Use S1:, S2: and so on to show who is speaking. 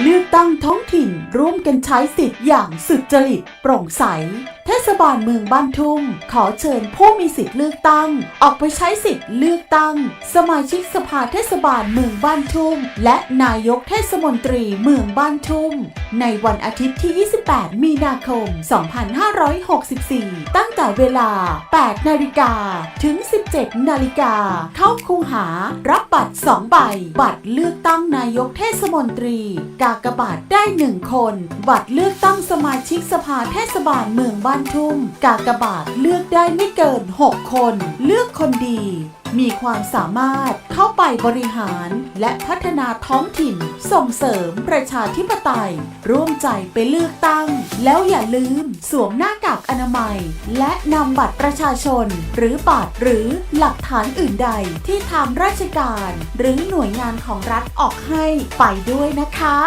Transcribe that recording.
S1: เลือกตั้งท้องถิ่นร่วมกันใช้สิทธิ์อย่างสุจริตโปร่งใสเทศบาลเมืองบ้านทุ่งขอเชิญผู้มีสิทธิ์เลือกตั้ง ออกไปใช้สิทธิ์เลือกตั้ง สมาชิกสภาเทศบาลเมืองบ้านทุ่งและนายกเทศมนตรีเมืองบ้านทุ่งในวันอาทิตย์ที่ 28 มีนาคม 2564 ตั้งแต่เวลา 8 นาฬิกาถึง 17 นาฬิกา เข้าคูหา รับบัตร 2 ใบ บัตรเลือกตั้งนายกเทศมนตรี กากบาทได้ 1 คน บัตรเลือกตั้งสมาชิกสภาเทศบาลเมืองบ้านทุ่งกากบาทเลือกได้ไม่เกิน 6 คน เลือกคนดี มีความสามารถเข้าไปบริหาร และพัฒนาท้องถิ่น ส่งเสริมประชาธิปไตย ร่วมใจไปเลือกตั้ง แล้วอย่าลืมสวมหน้ากากอนามัย และนำบัตรประชาชน หรือบัตรหรือหลักฐานอื่นใดที่ทางราชการ หรือหน่วยงานของรัฐออกให้ไปด้วยนะคะ